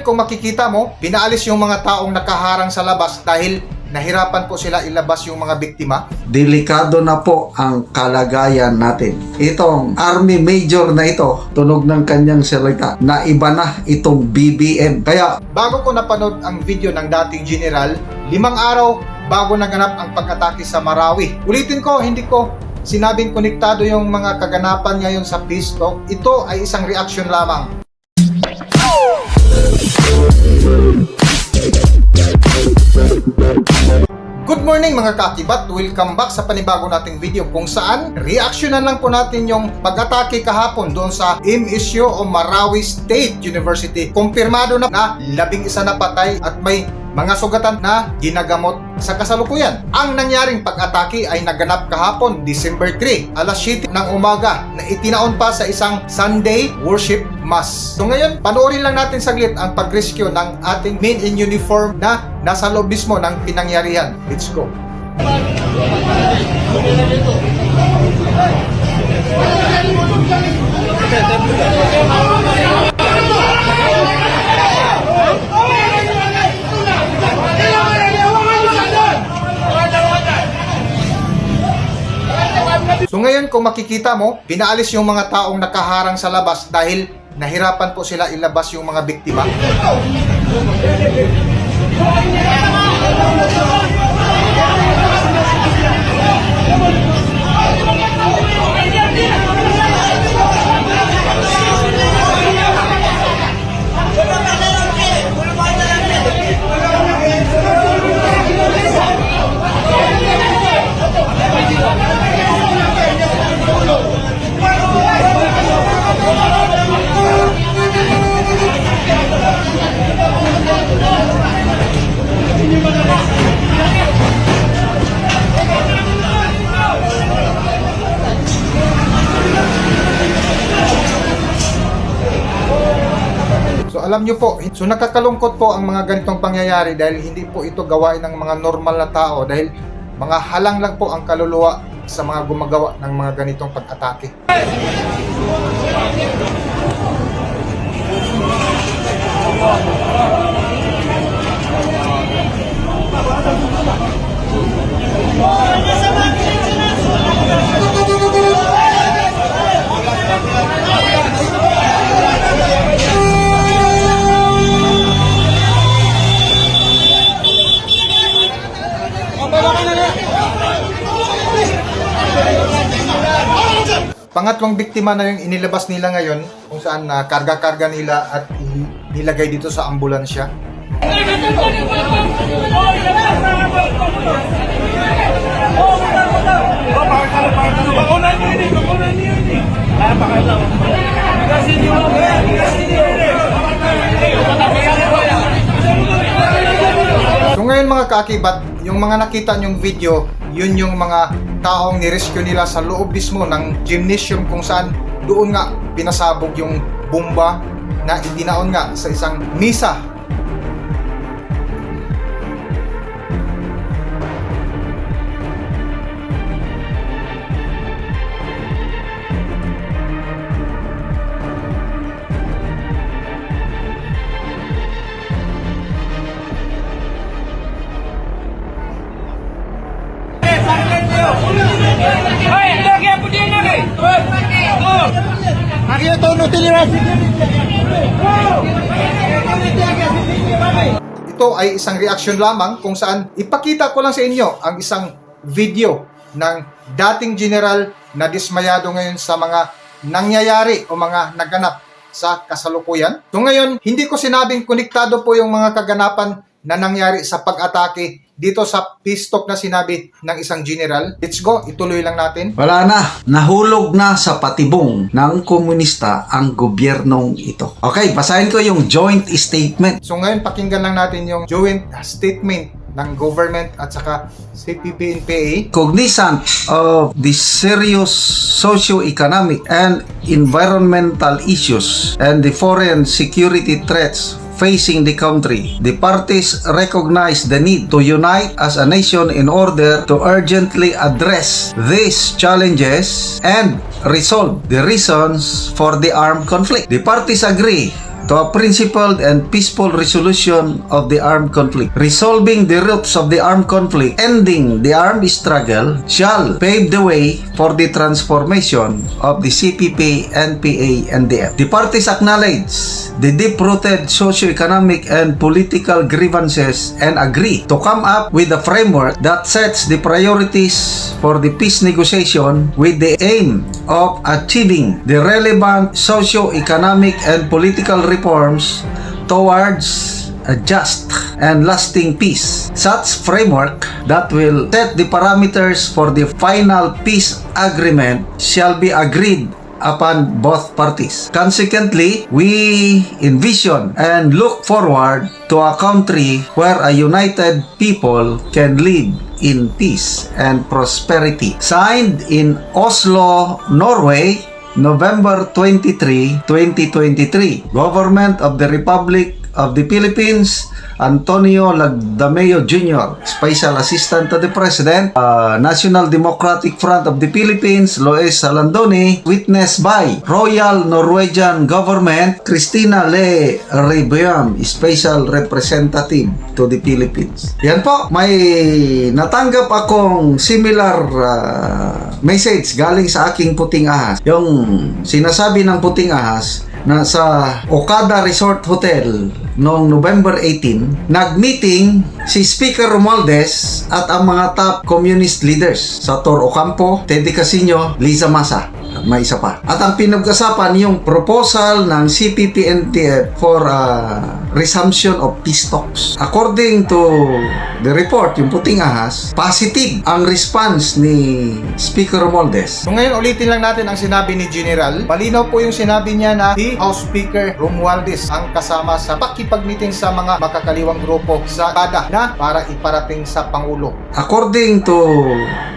ngayon kung makikita mo, pinaalis yung mga taong nakaharang sa labas dahil nahirapan po sila ilabas yung mga biktima. Delikado na po ang kalagayan natin. Itong Army Major na ito, tunog ng kanyang salita, na iba na itong BBM. Kaya Bago ko napanood ang video ng dating general, limang araw bago naganap ang pag-atake sa Marawi. Ulitin ko, hindi ko sinabing konektado yung mga kaganapan ngayon sa peace talk. Ito ay isang reaction lamang. Good morning mga kakibat! Welcome back sa panibago nating video kung saan reactionan lang po natin yung pag-atake kahapon doon sa MSU o Marawi State University. Kumpirmado na na labing isa na patay at may mga sugatan na ginagamot sa kasalukuyan. Ang nangyaring pag-atake ay naganap kahapon, December 3, alas 7 ng umaga na itinaon pa sa isang Sunday Worship Mass. So ngayon, panoorin lang natin saglit ang pag-rescue ng ating men in uniform na nasa loob mismo ng pinangyarihan. Let's go. So ngayon kung makikita mo, pinaalis yung mga taong nakaharang sa labas dahil nahirapan po sila ilabas yung mga biktima. Alam nyo po, so nakakalungkot po ang mga ganitong pangyayari dahil hindi po ito gawain ng mga normal na tao dahil mga halang lang po ang kaluluwa sa mga gumagawa ng mga ganitong pag-atake. Pangatlong biktima na yung inilabas nila ngayon kung saan na karga-karga nila at nilagay dito sa ambulansya. So ngayon mga kaakibat, yung mga nakita nyong video, yun yung mga taong nirescue nila sa loob mismo ng gymnasium kung saan doon nga pinasabog yung bomba na itinaon nga sa isang misa Hari itu nutil Ito ay isang reaction lamang kung saan ipakita ko lang sa inyo ang isang video ng dating general na dismayado ngayon sa mga nangyayari o mga naganap sa kasalukuyan. So ngayon, hindi ko sinabing konektado po yung mga kaganapan na nangyari sa pag-atake dito sa talk na sinabi ng isang general. Let's go, ituloy lang natin. wala na, nahulog na sa patibong ng komunista ang gobyernong ito. Okay, basahin ko yung joint statement. So ngayon, pakinggan lang natin yung joint statement ng government at saka CPP and PA cognizant of the serious socio-economic and environmental issues and the foreign security threats facing the country. The parties recognize the need to unite as a nation in order to urgently address these challenges and resolve the reasons for the armed conflict. The parties agree to a principled and peaceful resolution of the armed conflict. Resolving the roots of the armed conflict, ending the armed struggle, shall pave the way for the transformation of the CPP, NPA, and DF. The parties acknowledge the deep-rooted socio-economic and political grievances and agree to come up with a framework that sets the priorities for the peace negotiation with the aim of achieving the relevant socio-economic and political reforms towards a just and lasting peace. Such framework that will set the parameters for the final peace agreement shall be agreed upon both parties. Consequently, we envision and look forward to a country where a united people can live in peace and prosperity. Signed in Oslo, Norway, November 23, 2023. Government of the Republic of the Philippines, Antonio Lagdameo Jr., Special Assistant to the President, uh, National Democratic Front of the Philippines, Lois Salandoni, witnessed by Royal Norwegian Government, Christina Le Rebiam, Special Representative to the Philippines. Yan po, may natanggap akong similar uh, message galing sa aking puting ahas. Yung sinasabi ng puting ahas, na sa Okada Resort Hotel noong November 18, nag-meeting si Speaker Romualdez at ang mga top communist leaders sa Tor Ocampo, Teddy Casino, Liza Masa at may isa pa. At ang pinag-usapan yung proposal ng CPP-NTF for uh, resumption of peace talks. According to the report, yung puting ahas, positive ang response ni Speaker Romualdez. So ngayon ulitin lang natin ang sinabi ni General. Malinaw po yung sinabi niya na si House Speaker Romualdez ang kasama sa pakipag-meeting sa mga makakaliwang grupo sa kada na para iparating sa Pangulo. According to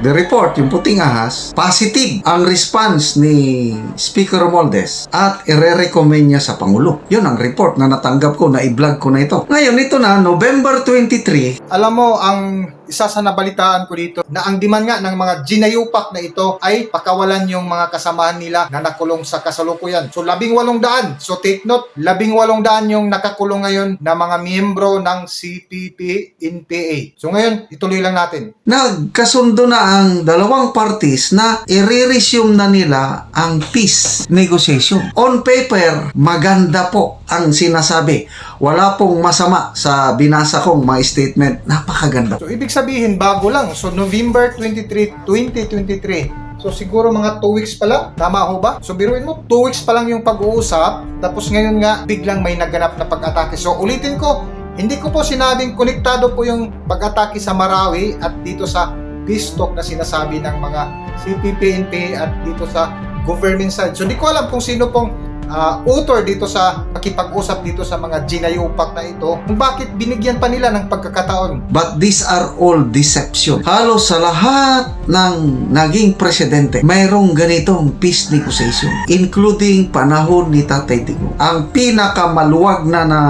the report, yung puting ahas, positive ang response ni Speaker Romualdez at ire-recommend niya sa Pangulo. Yun ang report na natanggap ko, na i-vlog ko na ito. Ngayon, ito na, November 23, Alam mo, ang isa sa nabalitaan ko dito na ang demand nga ng mga ginayupak na ito ay pakawalan yung mga kasamahan nila na nakulong sa kasalukuyan. So, labing walong daan. So, take note, labing walong daan yung nakakulong ngayon na mga miyembro ng CPP in PA. So, ngayon, ituloy lang natin. nagkasundo na ang dalawang parties na i-resume na nila ang peace negotiation. On paper, maganda po ang sinasabi. Wala pong masama sa binasa kong mga statement. Napakaganda. So, ibig sabihin, bago lang. So, November 23, 2023. So, siguro mga 2 weeks pa lang. Tama ho ba? So, biruin mo, 2 weeks pa lang yung pag-uusap. Tapos ngayon nga, biglang may naganap na pag-atake. So, ulitin ko, hindi ko po sinabing konektado po yung pag-atake sa Marawi at dito sa peace talk na sinasabi ng mga CPPNP at dito sa government side. So, di ko alam kung sino pong ah, author dito sa pakipag-usap dito sa mga ginayupak na ito kung bakit binigyan pa nila ng pagkakataon But these are all deception. Halos sa lahat ng naging presidente, mayroong ganitong peace negotiation, including panahon ni Tatay Digong. Ang pinakamaluwag na na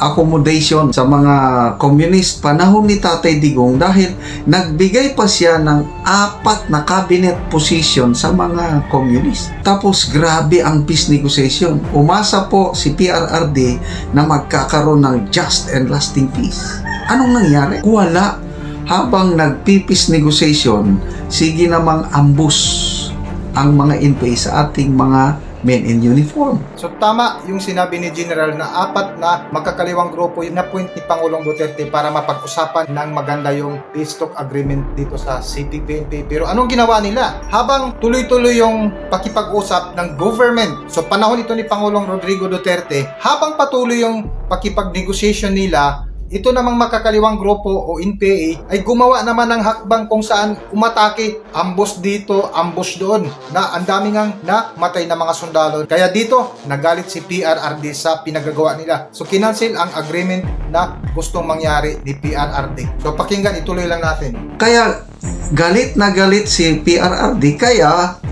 accommodation sa mga communist panahon ni Tatay Digong dahil nagbigay pa siya ng apat na cabinet position sa mga communist. Tapos grabe ang peace negotiation. Umasa po si PRRD na magkakaroon ng just and lasting peace. Anong nangyari? Wala. Habang nagpipis negotiation, sige namang ambus ang mga NPA sa ating mga men in uniform. So tama yung sinabi ni General na apat na makakaliwang grupo yung na-point ni Pangulong Duterte para mapag-usapan ng maganda yung peace talk agreement dito sa CPPNP. Pero anong ginawa nila? Habang tuloy-tuloy yung pakipag-usap ng government, so panahon ito ni Pangulong Rodrigo Duterte, habang patuloy yung pakipag-negotiation nila, ito namang makakaliwang grupo o NPA ay gumawa naman ng hakbang kung saan umatake, ambush dito, ambush doon, na ang daming ang namatay na mga sundalo. Kaya dito, nagalit si PRRD sa pinagagawa nila. So, kinancel ang agreement na gustong mangyari ni PRRD. So, pakinggan, ituloy lang natin. Kaya galit na galit si PRRD kaya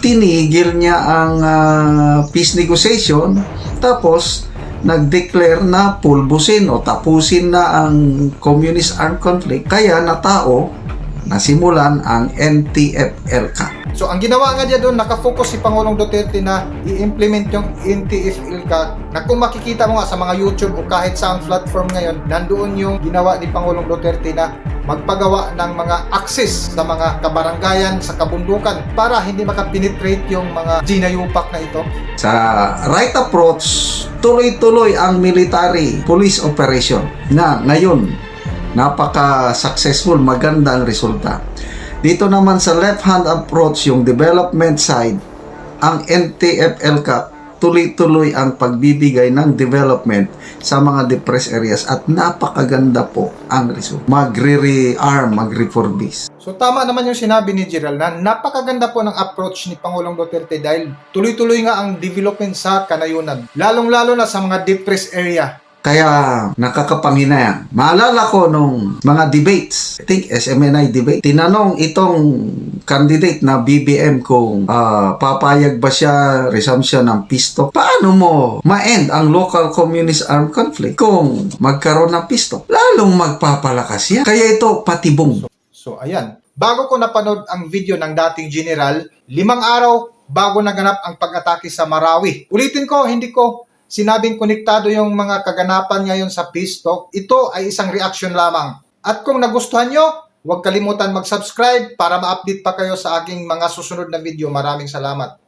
tinigil niya ang ah, peace negotiation tapos nag-declare na pulbusin o tapusin na ang communist armed conflict kaya natao nasimulan ang NTF-ELCA. So ang ginawa nga niya doon, nakafocus si Pangulong Duterte na i-implement yung NTF-ILCA na kung makikita mo nga sa mga YouTube o kahit sa platform ngayon, nandoon yung ginawa ni Pangulong Duterte na magpagawa ng mga access sa mga kabarangayan, sa kabundukan para hindi makapenetrate yung mga ginayupak na ito. Sa right approach, tuloy-tuloy ang military police operation na ngayon napaka-successful, maganda ang resulta. Dito naman sa left-hand approach, yung development side, ang NTFL Cup, tuloy-tuloy ang pagbibigay ng development sa mga depressed areas at napakaganda po ang result. Magre-rearm, magre-refurbish. So tama naman yung sinabi ni Gerald na napakaganda po ng approach ni Pangulong Duterte dahil tuloy-tuloy nga ang development sa kanayunan. Lalong-lalo na sa mga depressed area. Kaya nakakapanghinayang. Maalala ko nung mga debates, I think SMNI debate, tinanong itong candidate na BBM kung ah, papayag ba siya resumption ng pisto. Paano mo ma-end ang local communist armed conflict kung magkaroon ng pisto? Lalong magpapalakas yan. Kaya ito patibong. So ayan, bago ko napanood ang video ng dating general, limang araw bago naganap ang pag-atake sa Marawi. Ulitin ko, hindi ko sinabing konektado yung mga kaganapan ngayon sa peace talk. Ito ay isang reaction lamang. At kung nagustuhan nyo, huwag kalimutan mag-subscribe para ma-update pa kayo sa aking mga susunod na video. Maraming salamat.